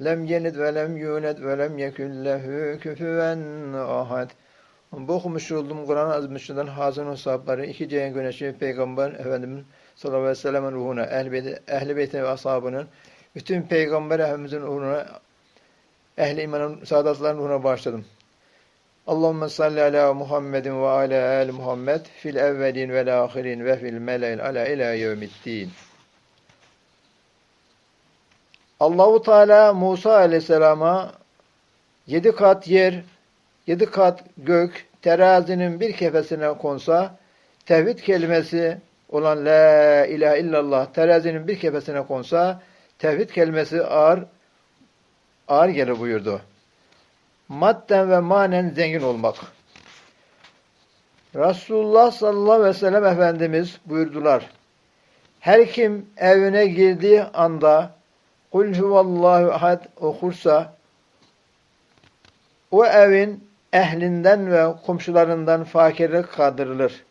Lem yelid ve lem yulad ve lem yekun lehu küfüven ahad. Bu okumuş olduğum Kur'an-ı Azimüşşan'dan Hazın Hesapları, iki ceyen güneşi Peygamber Efendimiz sallallahu aleyhi ve sellem'in ruhuna, ehl-i ehl beytin ve ashabının, bütün Peygamber Efendimiz'in ruhuna, ehli imanın saadatların ruhuna başladım. Allahümme salli ala Muhammedin ve ala ali Muhammed fil evvelin ve ahirin ve fil mele'il ala ila yevmiddin. Allahu Teala Musa Aleyhisselam'a yedi kat yer, yedi kat gök terazinin bir kefesine konsa, tevhid kelimesi olan La ilahe illallah terazinin bir kefesine konsa, tevhid kelimesi ağır, ağır gelir buyurdu. Madden ve manen zengin olmak. Resulullah sallallahu aleyhi ve sellem Efendimiz buyurdular. Her kim evine girdiği anda Kul huvallahu ahad okursa o evin ehlinden ve komşularından fakirlik kaldırılır.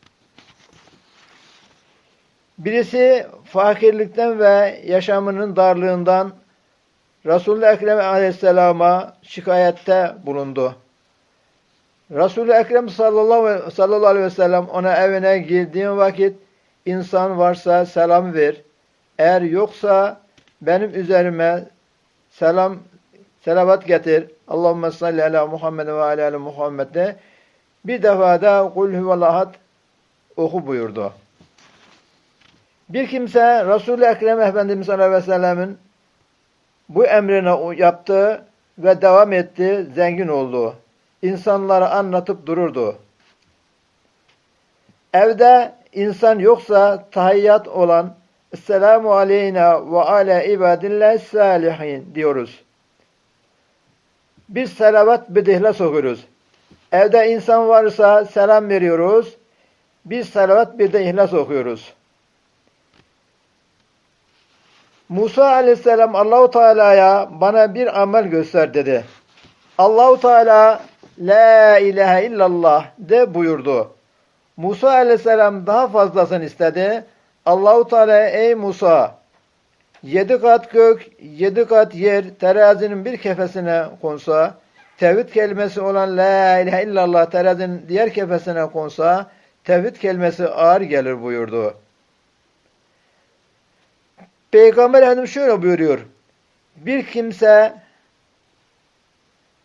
Birisi fakirlikten ve yaşamının darlığından Resul-i Ekrem aleyhisselama şikayette bulundu. Resul-i Ekrem sallallahu, sallallahu aleyhi ve sellem ona evine girdiğin vakit insan varsa selam ver. Eğer yoksa benim üzerime selam selavat getir. Allahumme salli ala Muhammed ve ala ali Muhammed'de bir defada kul huvalahad oku buyurdu. Bir kimse Resul-i Ekrem Efendimiz sallallahu aleyhi ve sellemin bu emrine yaptı ve devam etti, zengin oldu. İnsanlara anlatıp dururdu. Evde insan yoksa tahiyyat olan Esselamu aleyna ve ala ibadillah salihin diyoruz. Biz salavat bedihla sokuyoruz. Evde insan varsa selam veriyoruz. Biz salavat bir de ihlas okuyoruz. Musa aleyhisselam Allahu Teala'ya bana bir amel göster dedi. Allahu Teala la ilahe illallah de buyurdu. Musa aleyhisselam daha fazlasını istedi. Allahu Teala ey Musa yedi kat gök, yedi kat yer terazinin bir kefesine konsa, tevhid kelimesi olan la ilahe illallah terazinin diğer kefesine konsa, tevhid kelimesi ağır gelir buyurdu. Peygamber Efendimiz şöyle buyuruyor. Bir kimse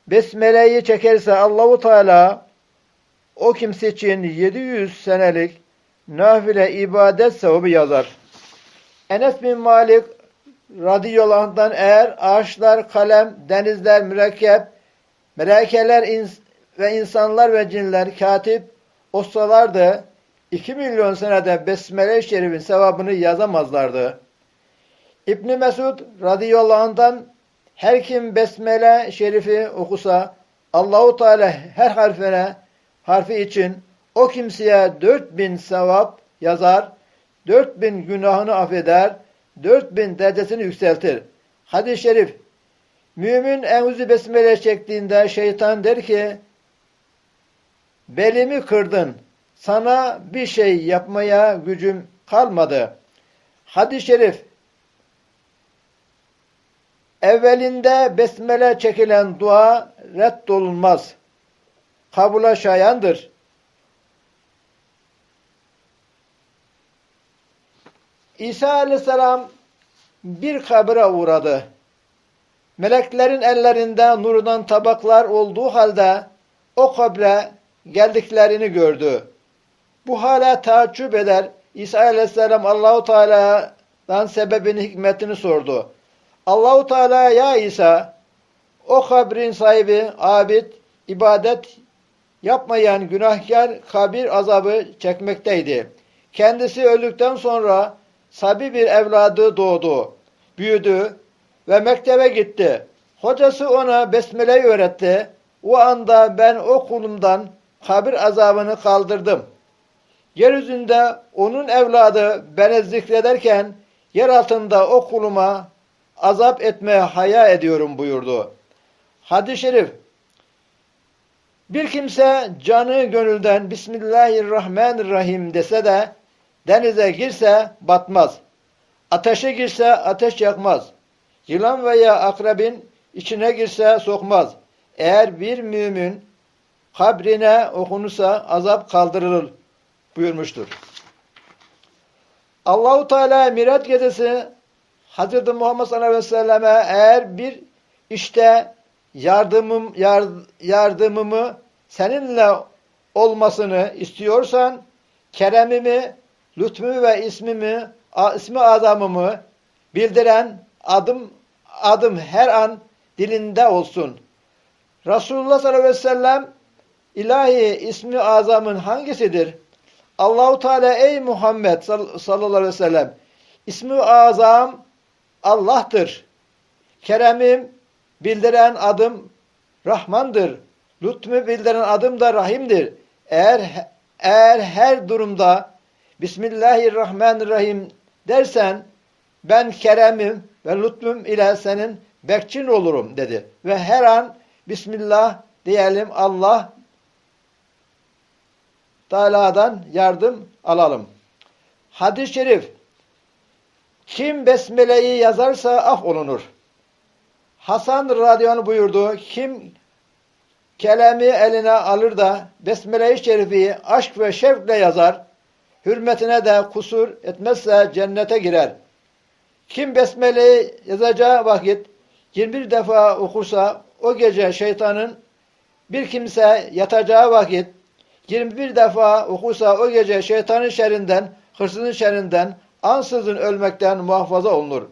Besmele'yi çekerse Allahu Teala o kimse için 700 senelik nafile ibadet sevabı yazar. Enes bin Malik radıyallahu anh'dan eğer ağaçlar, kalem, denizler, mürekkep, melekeler ins ve insanlar ve cinler katip olsalardı 2 milyon senede Besmele-i Şerif'in sevabını yazamazlardı. İbni Mesud radıyallahu anh'dan her kim Besmele Şerifi okusa Allahu Teala her harfine harfi için o kimseye dört bin sevap yazar, dört bin günahını affeder, dört bin derecesini yükseltir. Hadis-i şerif, mümin envüzü besmele çektiğinde şeytan der ki, belimi kırdın, sana bir şey yapmaya gücüm kalmadı. Hadis-i şerif, evvelinde besmele çekilen dua reddolunmaz. Kabula şayandır. İsa aleyhisselam bir kabire uğradı. Meleklerin ellerinde nurdan tabaklar olduğu halde o kabre geldiklerini gördü. Bu hala taaccüp eder. İsa aleyhisselam Allahu Teala'dan sebebini hikmetini sordu. Allahu Teala ya İsa o kabrin sahibi abid ibadet yapmayan günahkar kabir azabı çekmekteydi. Kendisi öldükten sonra sabi bir evladı doğdu, büyüdü ve mektebe gitti. Hocası ona besmeleyi öğretti. O anda ben o kulumdan kabir azabını kaldırdım. Yeryüzünde onun evladı beni zikrederken yer altında o kuluma azap etmeye haya ediyorum buyurdu. Hadis-i şerif bir kimse canı gönülden Bismillahirrahmanirrahim dese de denize girse batmaz. Ateşe girse ateş yakmaz. Yılan veya akrebin içine girse sokmaz. Eğer bir mümin kabrine okunursa azap kaldırılır buyurmuştur. Allahu Teala Miraç gecesi Hazreti Muhammed sallallahu aleyhi ve selleme eğer bir işte yardımım yar, yardımımı seninle olmasını istiyorsan keremimi, lütfumu ve ismimi, ismi adamımı bildiren adım adım her an dilinde olsun. Resulullah sallallahu aleyhi ve sellem ilahi ismi azamın hangisidir? Allahu Teala ey Muhammed sallallahu aleyhi ve sellem ismi azam Allah'tır. Keremim bildiren adım Rahmandır. Lütfü bildiren adım da Rahim'dir. Eğer eğer her durumda Bismillahirrahmanirrahim dersen ben keremim ve lütfum ile senin bekçin olurum dedi. Ve her an Bismillah diyelim Allah Teala'dan yardım alalım. Hadis-i şerif kim besmeleyi yazarsa af olunur. Hasan radıyallahu buyurdu. Kim kelami eline alır da besmele-i şerifi aşk ve şevkle yazar, hürmetine de kusur etmezse cennete girer. Kim besmeleyi yazacağı vakit 21 defa okursa o gece şeytanın bir kimse yatacağı vakit 21 defa okursa o gece şeytanın şerrinden, hırsızın şerrinden, ansızın ölmekten muhafaza olunur.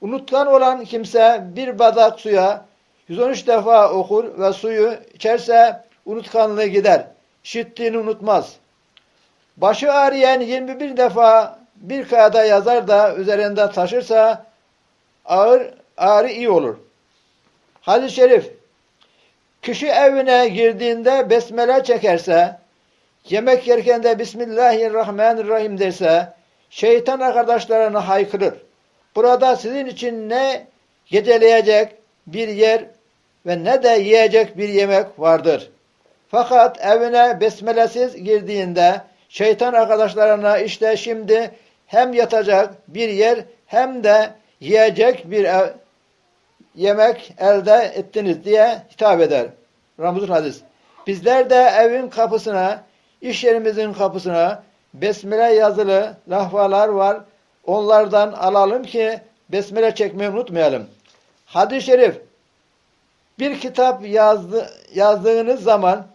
Unutkan olan kimse bir bardak suya 113 defa okur ve suyu içerse unutkanlığı gider. İşittiğini unutmaz. Başı ağrıyan 21 defa bir kağıda yazar da üzerinde taşırsa ağır ağrı iyi olur. Hadis-i şerif Kişi evine girdiğinde besmele çekerse, yemek yerken de Bismillahirrahmanirrahim derse, şeytan arkadaşlarına haykırır. Burada sizin için ne geceleyecek bir yer ve ne de yiyecek bir yemek vardır. Fakat evine besmelesiz girdiğinde şeytan arkadaşlarına işte şimdi hem yatacak bir yer hem de yiyecek bir ev, yemek elde ettiniz diye hitap eder. Ramazan hadis. Bizler de evin kapısına, iş yerimizin kapısına besmele yazılı lahvalar var. Onlardan alalım ki besmele çekmeyi unutmayalım. Hadis-i şerif bir kitap yazdı, yazdığınız zaman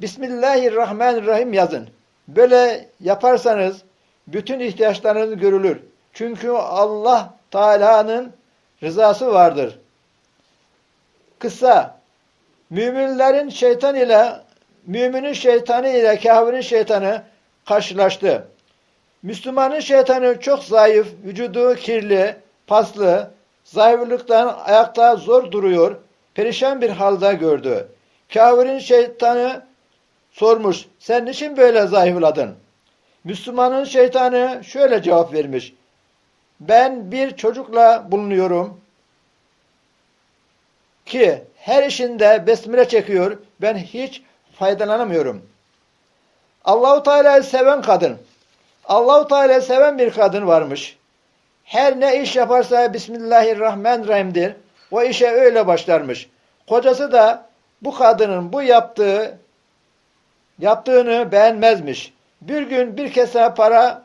Bismillahirrahmanirrahim yazın. Böyle yaparsanız bütün ihtiyaçlarınız görülür. Çünkü Allah Teala'nın rızası vardır. Kısa müminlerin şeytan ile müminin şeytanı ile kafirin şeytanı karşılaştı. Müslümanın şeytanı çok zayıf, vücudu kirli, paslı, zayıflıktan ayakta zor duruyor, perişan bir halde gördü. Kafirin şeytanı sormuş, sen niçin böyle zayıfladın? Müslümanın şeytanı şöyle cevap vermiş, ben bir çocukla bulunuyorum ki her işinde besmele çekiyor, ben hiç faydalanamıyorum. Allahu Teala'yı seven kadın, Allahu Teala'yı seven bir kadın varmış. Her ne iş yaparsa Bismillahirrahmanirrahim'dir. O işe öyle başlarmış. Kocası da bu kadının bu yaptığı yaptığını beğenmezmiş. Bir gün bir kese para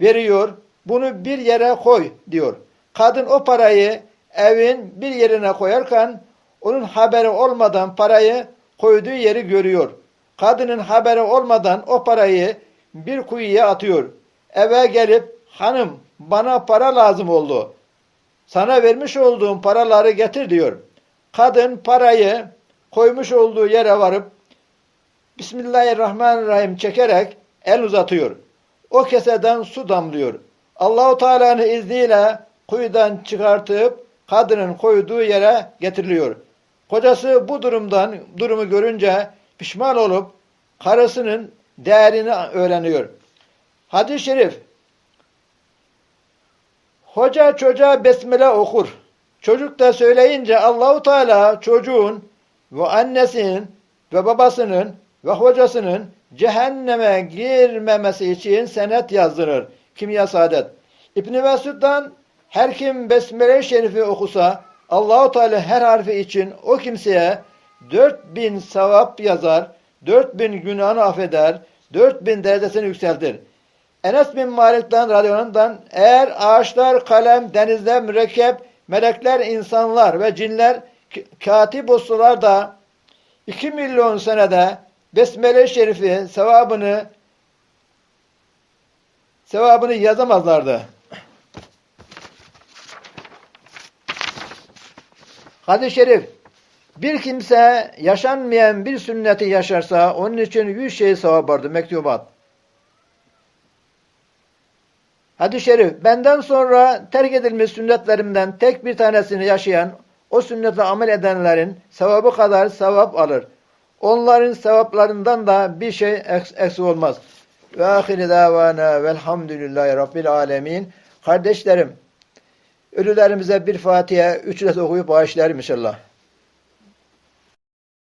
veriyor. Bunu bir yere koy diyor. Kadın o parayı evin bir yerine koyarken onun haberi olmadan parayı koyduğu yeri görüyor. Kadının haberi olmadan o parayı bir kuyuya atıyor. Eve gelip hanım bana para lazım oldu. Sana vermiş olduğum paraları getir diyor. Kadın parayı koymuş olduğu yere varıp Bismillahirrahmanirrahim çekerek el uzatıyor. O keseden su damlıyor. Allahu Teala'nın izniyle kuyudan çıkartıp kadının koyduğu yere getiriliyor. Kocası bu durumdan durumu görünce pişman olup karısının değerini öğreniyor. Hadis-i şerif Hoca çocuğa besmele okur. Çocuk da söyleyince Allahu Teala çocuğun ve annesinin ve babasının ve hocasının cehenneme girmemesi için senet yazdırır. Kimya Saadet. İbn Mesud'dan her kim Besmele-i Şerifi okusa Allahu Teala her harfi için o kimseye 4000 sevap yazar, 4000 günahını affeder, 4000 derecesini yükseltir. Enes bin Malik'ten radyonundan eğer ağaçlar, kalem, denizler, mürekkep, melekler, insanlar ve cinler katip olsalar da 2 milyon senede Besmele-i Şerifi sevabını sevabını yazamazlardı. Hadis-i şerif bir kimse yaşanmayan bir sünneti yaşarsa onun için yüz şey sevap vardır. Mektubat. Hadis-i şerif benden sonra terk edilmiş sünnetlerimden tek bir tanesini yaşayan o sünnete amel edenlerin sevabı kadar sevap alır. Onların sevaplarından da bir şey eks- eksik olmaz. Ve ahiri davana velhamdülillahi rabbil alemin. Kardeşlerim, ölülerimize bir Fatiha, üç okuyup bağışlayalım inşallah.